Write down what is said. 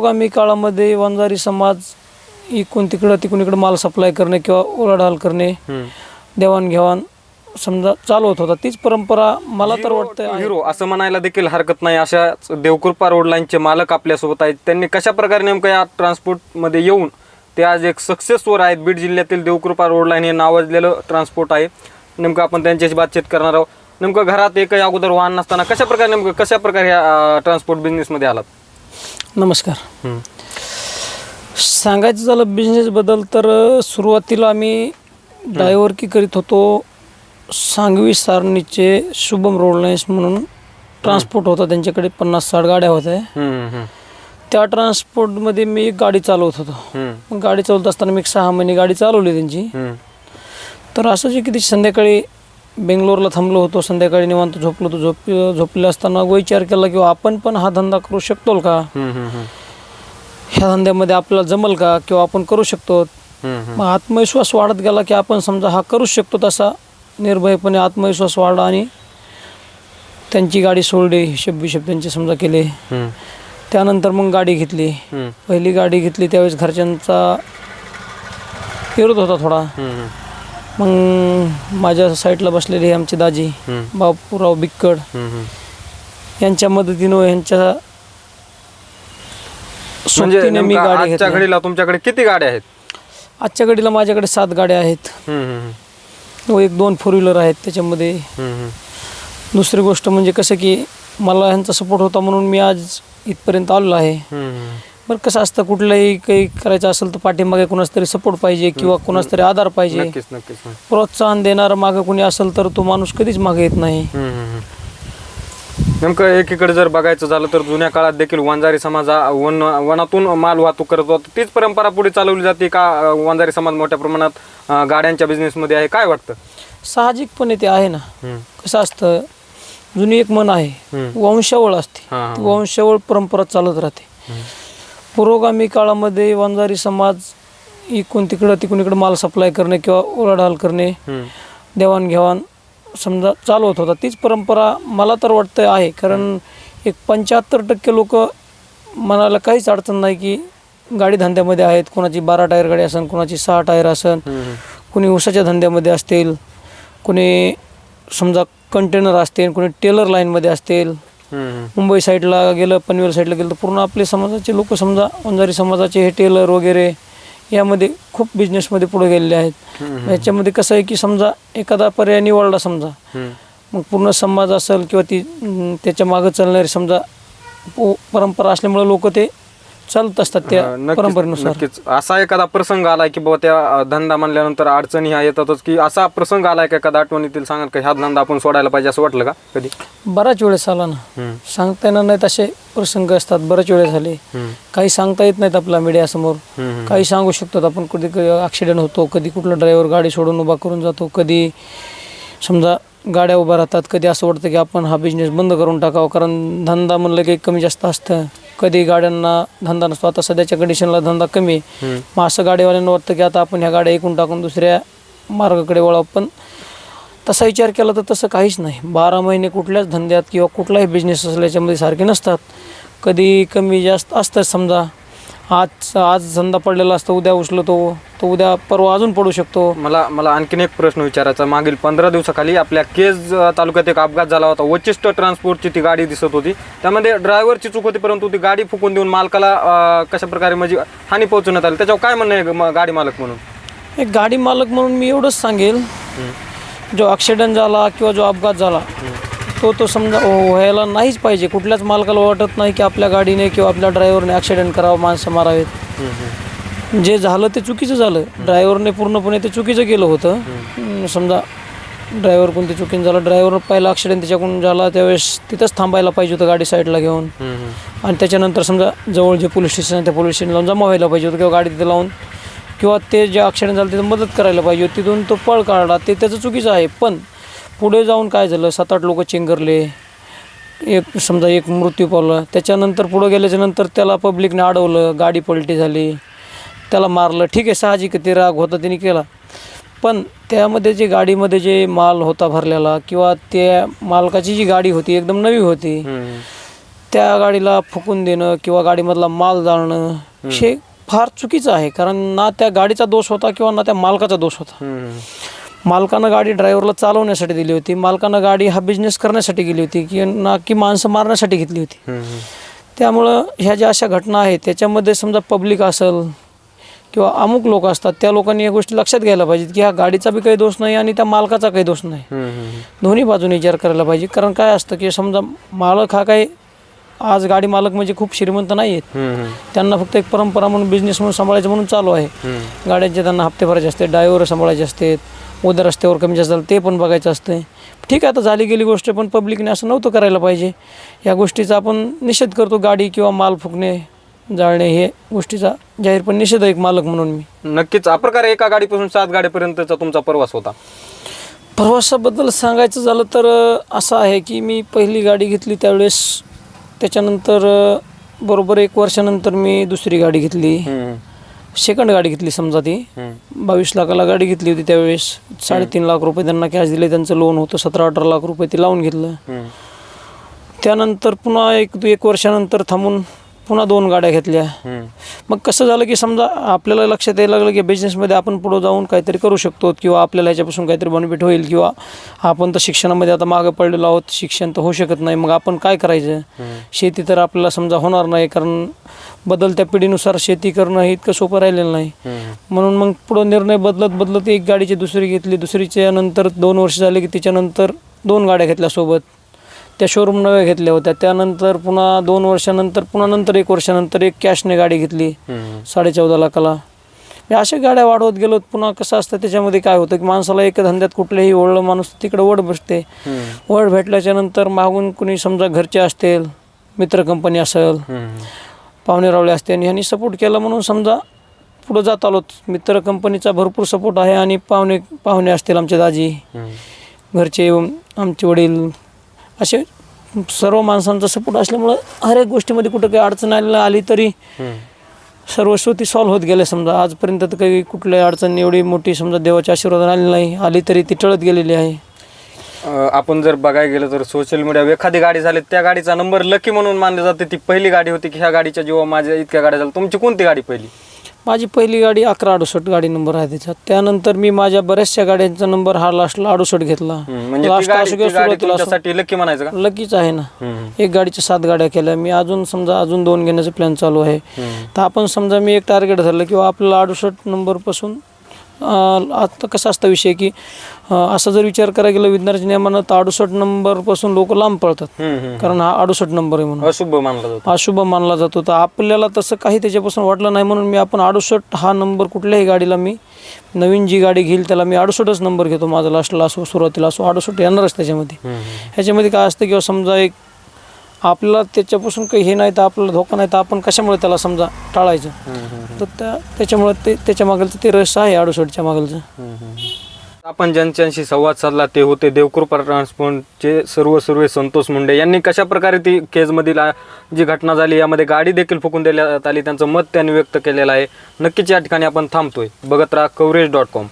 पुरोगामी काळामध्ये वंजारी समाज इकडून तिकडं तिकडून इकडं माल सप्लाय करणे किंवा उलाढाल करणे देवाणघेवाण समजा चालू होत होता. तीच परंपरा मला तर वाटतं. हिरो असं म्हणायला देखील हरकत नाही. अशा देवकृपा रोड लाईनचे मालक आपल्यासोबत आहेत. त्यांनी कशा प्रकारे नेमकं या ट्रान्सपोर्टमध्ये येऊन ते आज एक सक्सेसवर आहेत? बीड जिल्ह्यातील देवकृपा रोड लाईन हे नावाजलेलं ट्रान्सपोर्ट आहे. नेमकं आपण त्यांच्याशी बातचीत करणार आहोत. नेमकं घरात एकही अगोदर वाहन नसताना कशा प्रकारे नेमकं कशा प्रकारे या ट्रान्सपोर्ट बिझनेसमध्ये आलात? नमस्कार. सांगायचं झालं बिझनेसबद्दल तर अ, सुरुवातीला आम्ही ड्रायव्हर की करीत होतो सांगवी सारणीचे शुभम रोड लाईन्स म्हणून ट्रान्सपोर्ट होता त्यांच्याकडे पन्नास साठ गाड्या होत्या. त्या ट्रान्सपोर्टमध्ये मी एक गाडी चालवत होतो. मग गाडी चालवत असताना मी एक सहा महिने गाडी चालवली त्यांची. तर असं जे किती संध्याकाळी बेंगलोरला थांबलो होतो संध्याकाळी निवांत झोपलो होतो. झोप झोपले असताना विचार केला की आपण पण हा धंदा करू शकतो का? ह्या धंद्यामध्ये आपल्याला जमल का? किंवा आपण करू शकतो. मग आत्मविश्वास वाढत गेला की आपण समजा हा करू शकतो तसा निर्भयपणे आत्मविश्वास वाढला आणि त्यांची गाडी सोडली हिशोब बिशोब त्यांचे समजा केले. त्यानंतर मग गाडी घेतली. पहिली गाडी घेतली त्यावेळेस घरच्यांचा विरोध होता थोडा. मग माझ्या साईडला बसलेले आमचे दाजी हम्म, बापूराव बिक्कड. हम्म, हम्म. यांच्या मदतीनं यांच्या म्हणजे सोबतीने मी नेमकं गाडी आजच्या घेतली. घडीला तुमच्याकडे किती गाड्या आहेत? आजच्या घडीला माझ्याकडे सात गाड्या आहेत. हम्म, हम्म, व एक दोन फोर व्हीलर आहेत त्याच्यामध्ये. हम्म, हम्म. दुसरी गोष्ट म्हणजे कसं की मला ह्यांचा सपोर्ट होता म्हणून मी आज इथपर्यंत आलेलो आहे. हम्म, बरं कसं असतं कुठलंही काही करायचं असेल तर पाठीमागे कोणाच तरी सपोर्ट पाहिजे किंवा कोणाच तरी आधार पाहिजे. नक्कीच नक्कीच हम्म, प्रोत्साहन देणारं मागं कोणी असेल तर तो माणूस कधीच मागे येत नाही. नेमकं एकीकडे जर बघायचं झालं तर जुन्या काळात देखील वंजारी समाज हा वन वनातून माल वाहतूक करत होता. तीच परंपरा पुढे चालवली जाते का अं, वंजारी समाज मोठ्या प्रमाणात अं, गाड्यांच्या बिझनेसमध्ये आहे? काय वाटतं? साहजिकपणे ते आहे ना. कसं असतं जुनी एक मन आहे. वंशावळ असते. हा, हा. ती वंशावळ परंपरा चालत राहते. पुरोगामी काळामध्ये वंजारी समाज इकडून तिकडं तिकडून इकडं माल सप्लाय करणे किंवा उलाढाल करणे देवाणघेवाण समजा चालू होत होता. तीच परंपरा मला तर वाटतं आहे. कारण एक पंच्याहत्तर टक्के लोक मनाला काहीच अडचण नाही की गाडी धंद्यामध्ये आहेत. कोणाची बारा टायर गाडी असेल कोणाची सहा टायर असेल कोणी ऊसाच्या धंद्यामध्ये असतील कोणी समजा कंटेनर असतील कोणी टेलर लाईनमध्ये असतील. मुंबई साईडला गेलं पनवेल साईडला गेलं तर पूर्ण आपले समाजाचे लोक समजा वंजारी समाजाचे हे टेलर वगैरे यामध्ये खूप बिझनेसमध्ये पुढे गेलेले आहेत. याच्यामध्ये कसं आहे की समजा एखादा पर्याय निवडला समजा. मग पूर्ण समाज असेल किंवा ती त्याच्या मागं चालणारी समजा परंपरा असल्यामुळे लोक ते चालत असतात त्या नक्कीच परंपरेनुसार. नक्कीच. असा एखादा प्रसंग आलाय की बाबा त्या अं, धंदा म्हणल्यानंतर अडचणी ह्या येतातच की असा प्रसंग आलाय का एखादा आठवणीतील सांगाल का ह्या धंदा आपण सोडायला पाहिजे असं वाटलं का कधी? बऱ्याच वेळेस आला ना. हम्म, सांगता येणार नाहीत असे प्रसंग असतात बऱ्याच वेळेस झाले. हम्म, काही सांगता येत नाहीत आपल्या मीडियासमोर हम्म, काही सांगू शकतात आपण कधी कधी ॲक्सिडेंट होतो कधी कुठला ड्रायव्हर गाडी सोडून उभा करून जातो कधी समजा गाड्या उभ्या राहतात कधी असं वाटतं की आपण हा बिझनेस बंद करून टाकावा कारण धंदा म्हणलं की कमी जास्त असतं. कधी गाड्यांना धंदा नसतो. आता सध्याच्या कंडिशनला धंदा कमी आहे. मग असं गाडीवाल्यांना वाटतं की आता आपण ह्या गाड्या ऐकून टाकून दुसऱ्या मार्गाकडे वळावं. पण तसा विचार केला तर तसं काहीच नाही. बारा महिने कुठल्याच धंद्यात किंवा कुठलाही बिझनेस असल्याच्यामध्ये सारखे नसतात. कधी कमी जास्त असतं समजा. आज आज धंदा पडलेला असतो उद्या उचलतो तो उद्या परवा अजून पडू शकतो. मला मला आणखीन एक प्रश्न विचारायचा. मागील पंधरा दिवसाखाली आपल्या केज अ, तालुक्यात एक अपघात झाला होता. वचिष्ठ ट्रान्सपोर्टची ती गाडी दिसत होती. त्यामध्ये ड्रायव्हरची चूक होती परंतु ती गाडी फुकून देऊन मालकाला अ, कशा प्रकारे म्हणजे हानी पोहोचवण्यात आली? त्याच्यावर काय म्हणणं आहे म- गाडी मालक म्हणून? एक गाडी मालक म्हणून मी एवढंच सांगेल. जो ॲक्सिडेंट झाला किंवा जो अपघात झाला तो तो समजा व्हायला नाहीच पाहिजे. कुठल्याच मालकाला वाटत नाही की आपल्या गाडीने किंवा आपल्या ड्रायव्हरने ॲक्सिडेंट करावं माणसं मारावेत. जे झालं ते चुकीचं झालं. ड्रायव्हरने पूर्णपणे ते चुकीचं केलं होतं. समजा ड्रायव्हर कोणते चुकीन झालं ड्रायव्हर पहिला ॲक्सिडेंट त्याच्याकडून झाला त्यावेळेस तिथंच थांबायला पाहिजे होतं गाडी साईडला घेऊन. आणि त्याच्यानंतर समजा जवळ जे पोलीस स्टेशन आहे त्या पोलीस स्टेशन लावून जमा व्हायला पाहिजे होतं किंवा गाडी तिथे लावून. किंवा ते जे ॲक्सिडेंट झालं तिथं मदत करायला पाहिजे होती तिथून तो पळ काढला. ते त्याचं चुकीचं आहे. पण पुढे जाऊन काय झालं? सात आठ लोक चेंगरले. एक समजा एक मृत्यू पावला. त्याच्यानंतर पुढं गेल्याच्यानंतर त्याला पब्लिकने अडवलं. गाडी पलटी झाली. त्याला मारलं. ठीक आहे साहजिक ते राग होता त्यांनी केला. पण त्यामध्ये जे गाडीमध्ये जे माल होता भरलेला किंवा त्या मालकाची जी गाडी होती एकदम नवी होती त्या गाडीला फुकून देणं किंवा गाडीमधला माल जाळणं हे फार चुकीचं आहे. कारण ना त्या गाडीचा दोष होता किंवा ना त्या मालकाचा दोष होता. मालकानं गाडी ड्रायव्हरला चालवण्यासाठी दिली होती. मालकानं गाडी हा बिझनेस करण्यासाठी गेली होती की ना की माणसं मारण्यासाठी घेतली होती. त्यामुळं ह्या ज्या अशा घटना आहेत त्याच्यामध्ये समजा पब्लिक असेल किंवा अमुक लोक असतात त्या लोकांनी या गोष्टी लक्षात घ्यायला पाहिजेत की ह्या गाडीचा बी काही दोष नाही आणि त्या मालकाचा काही दोष नाही. दोन्ही बाजूने विचार करायला पाहिजे. कारण काय असतं की समजा मालक हा काही आज गाडी मालक म्हणजे खूप श्रीमंत नाही आहेत त्यांना फक्त एक परंपरा म्हणून बिझनेस म्हणून सांभाळायचं म्हणून चालू आहे. गाड्यांचे त्यांना हप्ते भरायचे असते ड्रायव्हर सांभाळायचे असतात उद्या रस्त्यावर कमी जास्त झालं ते पण बघायचं असतं ठीक आहे आता झाली गेली गोष्ट पण पब्लिकने असं नव्हतं करायला पाहिजे. या गोष्टीचा आपण निषेध करतो गाडी किंवा माल फुकणे जाळणे हे गोष्टीचा जाहीरपणे निषेध आहे एक मालक म्हणून मी. नक्कीच. अप्रकारे एका गाडीपासून सात गाडीपर्यंतचा तुमचा प्रवास होता? प्रवासाबद्दल सांगायचं झालं तर अ, असं आहे की मी पहिली गाडी घेतली त्यावेळेस त्याच्यानंतर अ, बरोबर एक वर्षानंतर मी दुसरी गाडी घेतली. सेकंड गाडी घेतली समजा ती. बावीस लाखाला गाडी घेतली होती त्यावेळेस. साडेतीन लाख रुपये त्यांना कॅश दिले त्यांचं लोन होतं सतरा अठरा लाख रुपये ते लावून घेतलं. त्यानंतर पुन्हा एक एक वर्षानंतर थांबून पुन्हा दोन गाड्या घेतल्या. मग कसं झालं की समजा आपल्याला लक्षात यायला लागलं की बिझनेसमध्ये आपण पुढं जाऊन काहीतरी करू शकतो किंवा आपल्याला याच्यापासून काहीतरी बेनिफिट होईल किंवा आपण तर शिक्षणामध्ये आता मागं पडलेलो आहोत शिक्षण तर होऊ शकत नाही. मग आपण काय करायचं? शेती तर आपल्याला समजा होणार नाही कारण बदलत्या पिढीनुसार शेती करणं हे इतकं सोपं राहिलेलं नाही. म्हणून मग पुढं निर्णय बदलत बदलत एक गाडीची दुसरी घेतली दुसरीच्या नंतर दोन वर्ष झाले की त्याच्यानंतर दोन गाड्या घेतल्या सोबत. त्या शोरूम नव्या घेतल्या होत्या. त्यानंतर पुन्हा दोन वर्षानंतर पुन्हा नंतर एक वर्षानंतर एक कॅशने गाडी घेतली. साडे चौदा लाखाला. मी अशा गाड्या वाढवत गेलो पुन्हा कसं असतं त्याच्यामध्ये काय होतं की माणसाला एक धंद्यात कुठलेही ओढलं माणूस तिकडे वड बसते. वड भेटल्याच्या नंतर मागून कुणी समजा घरचे असतील मित्र कंपनी असेल पाहुणे रावळे असते आणि ह्यांनी सपोर्ट केला म्हणून समजा पुढं जात आलो मित्र कंपनीचा भरपूर सपोर्ट आहे आणि पाहुणे पाहुणे असतील आमचे दाजी. घरचे आमचे वडील असे सर्व माणसांचा सपोर्ट असल्यामुळं हर एक गोष्टीमध्ये कुठं काही अडचण आलेली आली तरी सर्वस्व ती सॉल्व्ह होत गेले. समजा आजपर्यंत तर काही कुठल्याही अडचण एवढी मोठी समजा देवाच्या आशीर्वाद आली नाही. आली तरी ती टळत गेलेली आहे. अं, आपण जर बघायला गेलं तर सोशल मीडियावर एखादी गाडी झाली त्या गाडीचा नंबर लकी म्हणून मानले जाते. ती पहिली गाडी होती की ह्या गाडीच्या जेव्हा माझ्या इतक्या गाड्या झाल्या. तुमची कोणती गाडी पहिली? माझी पहिली गाडी अकरा अडुसष्ट गाडी नंबर आहे त्याच्यात त्यानंतर मी माझ्या बऱ्याचशा गाड्यांचा नंबर हा लास्टला अडुसष्ट घेतला. म्हणजे ती लास्ट गाडी असो ती किंवा गाडी सुरुवातीला असो तुमच्यासाठी लकी म्हणायचं का? लकीच आहे ना. हम्म. एक गाडीच्या सात गाड्या केल्या. मी अजून समजा अजून दोन घेण्याचं प्लॅन चालू आहे. तर आपण समजा मी एक टार्गेट धरलं किंवा आपल्याला अडुसष्ट नंबरपासून आता कसा असता विषय की असा जर विचार करायला गेलं विज्ञानाच्या नियमानं तर अडुसष्ट नंबरपासून लोक लांब पळतात. कारण हा अडुसष्ट नंबर आहे म्हणून. अशुभ मानला जातो. अशुभ मानला जातो. तर आपल्याला तसं काही त्याच्यापासून वाटलं नाही म्हणून मी आपण अडुसष्ट हा नंबर कुठल्याही गाडीला मी नवीन जी गाडी घेईल त्याला मी अडुसष्टच नंबर घेतो माझा लास्टला असो सुरुवातीला असो अडुसष्ट येणारच त्याच्यामध्ये. ह्याच्यामध्ये काय असतं किंवा समजा एक आपल्याला त्याच्यापासून काही हे नाही तर आपल्याला धोका नाही तर आपण कशामुळे त्याला समजा टाळायचं? तर त्या त्याच्यामुळे ते त्याच्या मागलचं ते रस आहे अडुसष्टच्या मागलचं. आपण ज्यांच्याशी संवाद साधला ते होते देवकृपा ट्रान्सपोर्टचे सर्व सर्व संतोष मुंडे. यांनी कशा प्रकारे ती केजमधील आ, जी घटना झाली यामध्ये गाडी देखील फुकून देण्यात आली त्यांचं मत त्यांनी व्यक्त केलेलं आहे. नक्कीच या ठिकाणी आपण थांबतोय. बघत राहा कवरेज डॉट कॉम.